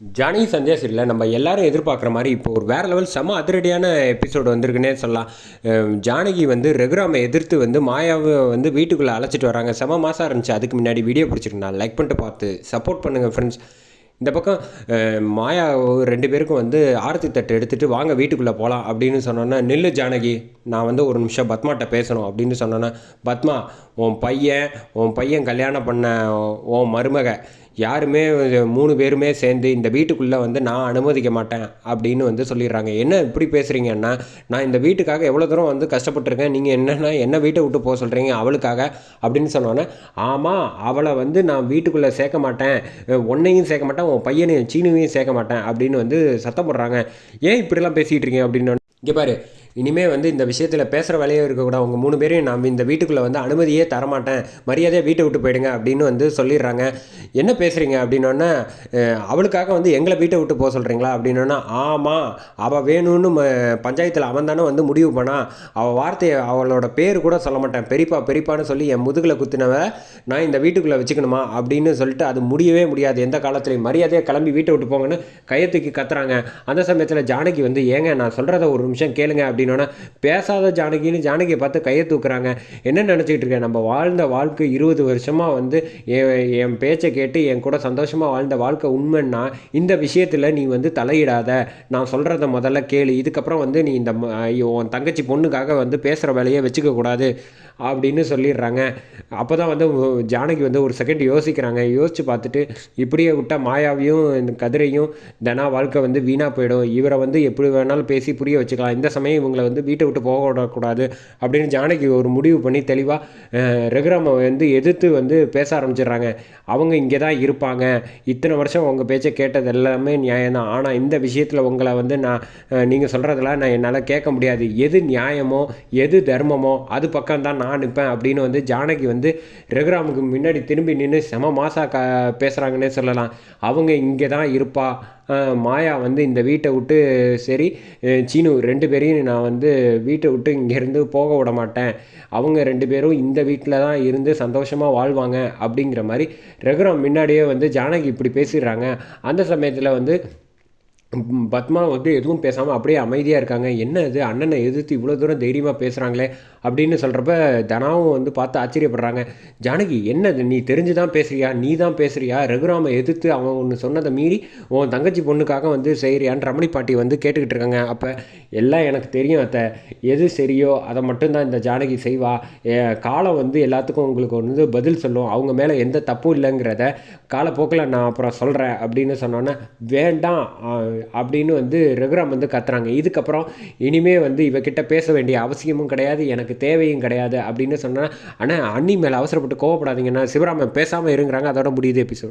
ஜானகி சந்தேஷ் இல்லை நம்ம எல்லாரும் எதிர்பார்க்குற மாதிரி இப்போ ஒரு வேறு லெவல் செம அதிரடியான எபிசோடு வந்திருக்குன்னே சொல்லலாம். ஜானகி வந்து ரகுராமை எதிர்த்து வந்து மாயாவை வந்து வீட்டுக்குள்ளே அழைச்சிட்டு வராங்க. செம மாதம் இருந்துச்சு. அதுக்கு முன்னாடி வீடியோ பிடிச்சிருக்கு. நான் லைக் பண்ணிட்டு பார்த்து சப்போர்ட் பண்ணுங்கள் ஃப்ரெண்ட்ஸ் இந்த பக்கம் மாயா ரெண்டு பேருக்கும் வந்து ஆரத்தி தட்டு எடுத்துகிட்டு வாங்க வீட்டுக்குள்ளே போகலாம் அப்படின்னு சொன்னோன்னா நில்லு ஜானகி நான் வந்து ஒரு நிமிஷம் பத்மாட்ட பேசணும் அப்படின்னு சொன்னோன்னா பத்மா உன் பையன் உன் பையன் கல்யாணம் பண்ண உன் மருமக யாருமே மூணு பேருமே சேர்ந்து இந்த வீட்டுக்குள்ளே வந்து நான் அனுமதிக்க மாட்டேன் அப்படின்னு வந்து சொல்லிடுறாங்க. என்ன இப்படி பேசுகிறீங்கன்னா நான் இந்த வீட்டுக்காக எவ்வளோ தூரம் வந்து கஷ்டப்பட்டிருக்கேன். நீங்கள் என்னென்னா என்ன வீட்டை விட்டு போக சொல்கிறீங்க அவளுக்காக அப்படின்னு சொன்னோன்னே ஆமாம் அவளை வந்து நான் வீட்டுக்குள்ளே சேர்க்க மாட்டேன். உன்னையும் சேர்க்க மாட்டேன் உன் பையனையும் சீனுவையும் சேர்க்க மாட்டேன் அப்படின்னு வந்து சத்தம் போடுறாங்க. ஏன் இப்படிலாம் பேசிகிட்டு இருக்கீங்க அப்படின்னு இங்கே பாரு இனிமே வந்து இந்த விஷயத்தில் பேசுகிற வேலையே இருக்கக்கூடாது. அவங்க மூணு பேரையும் நான் இந்த வீட்டுக்குள்ளே வந்து அனுமதியே தரமாட்டேன். மரியாதையாக வீட்டை விட்டு போயிடுங்க அப்படின்னு வந்து சொல்லிடுறாங்க. என்ன பேசுகிறீங்க அப்படின்னோடனே அவளுக்காக வந்து எங்களை வீட்டை விட்டு போக சொல்கிறீங்களா அப்படின்னோன்னா ஆமாம் அவள் வேணும்னு ம பஞ்சாயத்தில் அவன் தானே வந்து முடிவு பண்ணா. அவள் வார்த்தையை அவளோட பேர் கூட சொல்ல மாட்டேன். பெரியப்பா பெரியப்பான்னு சொல்லி என் முதுகில் குத்தினவ நான் இந்த வீட்டுக்குள்ளே வச்சுக்கணுமா அப்படின்னு சொல்லிட்டு அது முடியவே முடியாது. எந்த காலத்துலையும் மரியாதையாக கிளம்பி வீட்டை விட்டு போங்கன்னு கையத்துக்கு கத்துறாங்க. அந்த சமயத்தில் ஜானகி வந்து ஏங்க நான் சொல்கிறத ஒரு நிமிஷம் கேளுங்க அப்படின்னோன்னா பேசாத ஜானகின்னு ஜானகியை பார்த்து கையை தூக்குறாங்க. என்ன நினச்சிக்கிட்டு இருக்கேன் நம்ம வாழ்ந்த வாழ்க்கை இருபது வருஷமாக வந்து என் என் பேச்சை கேட்டு என் கூட சந்தோஷமாக வாழ்ந்த வாழ்க்கை உண்மைன்னா இந்த விஷயத்தில் நீ வந்து தலையிடாத. நான் சொல்கிறத முதல்ல கேளு. இதுக்கப்புறம் வந்து நீ இந்த ம- உன் தங்கச்சி பொண்ணுக்காக வந்து பேசுகிற வேலையை வச்சுக்கக்கூடாது அப்படின்னு சொல்லிடுறாங்க. அப்போ தான் வந்து ஜானகி வந்து ஒரு செகண்ட் யோசிக்கிறாங்க. யோசித்து பார்த்துட்டு இப்படியே விட்டால் மாயாவையும் இந்த கதிரையும் தனா வாழ்க்கை வந்து வீணாக போயிடும். இவரை வந்து எப்படி வேணாலும் பேசி புரிய வச்சுக்கலாம். இந்த சமயம் இவங்களை வந்து வீட்டை விட்டு போக விடக்கூடாது அப்படின்னு ஜானகி ஒரு முடிவு பண்ணி தெளிவாக ரகுராமை வந்து எதிர்த்து வந்து பேச ஆரம்பிச்சிடுறாங்க. அவங்க இங்கே தான் இருப்பாங்க. இத்தனை வருஷம் உங்கள் பேச்சை கேட்டது எல்லாமே நியாயம்தான். ஆனால் இந்த விஷயத்தில் உங்களை வந்து நான் நீங்கள் சொல்கிறதெல்லாம் நான் என்னால் கேட்க முடியாது. எது நியாயமோ எது தர்மமோ அது பக்கம் தான் நான் நிற்பேன் அப்படின்னு வந்து ஜானகி வந்து ரகுராமுக்கு முன்னாடி திரும்பி நின்று செம மாசா க பேசுகிறாங்கன்னே சொல்லலாம். அவங்க இங்கே தான் இருப்பா. மாயா வந்து இந்த வீட்டை விட்டு சரி சீனு ரெண்டு பேரையும் நான் வந்து வீட்டை விட்டு இங்கேருந்து போக விட மாட்டேன். அவங்க ரெண்டு பேரும் இந்த வீட்டில் தான் இருந்து சந்தோஷமாக வாழ்வாங்க அப்படிங்கிற மாதிரி ரகுராம் முன்னாடியே வந்து ஜானகி இப்படி பேசிடுறாங்க. அந்த சமயத்தில் வந்து பத்மா வந்து எதுவும் பேசாமல் அப்படியே அமைதியாக இருக்காங்க. என்ன இது? அண்ணனை எதிர்த்து இவ்வளோ தூரம் தைரியமாக பேசுகிறாங்களே அப்படின்னு சொல்கிறப்ப தனாவும் வந்து பார்த்து ஆச்சரியப்படுறாங்க. ஜானகி என்னது? நீ தெரிஞ்சு தான் பேசுறியா? நீ தான் பேசுறியா? ரகுராமை எதிர்த்து அவன் ஒன்று சொன்னதை மீறி உன் தங்கச்சி பொண்ணுக்காக வந்து செய்கிறியான்னு ரமணி பாட்டி வந்து கேட்டுக்கிட்டு இருக்காங்க. அப்போ எல்லாம் எனக்கு தெரியும் அத்தை. எது சரியோ அதை மட்டும்தான் இந்த ஜானகி செய்வா. காலம் வந்து எல்லாத்துக்கும் உங்களுக்கு வந்து பதில் சொல்லும். அவங்க மேலே எந்த தப்பும் இல்லைங்கிறத காலப்போக்கில் நான் அப்புறம் சொல்கிறேன் அப்படின்னு சொன்னோன்னே வேண்டாம். அப்படின்னு வந்து ரகுராம் வந்து கத்துறாங்க. இதுக்கப்புறம் இனிமே வந்து இவகிட்ட பேச வேண்டிய அவசியமும் கிடையாது எனக்கு தேவையும் கிடையாது அப்படின்னு சொன்னால் ஆனால் அண்ணி மேலே அவசரப்பட்டு கோவப்படாதீங்கன்னா சிவராமன் பேசாமல் இருங்கிறாங்க அதோட முடியுது எபிசோடு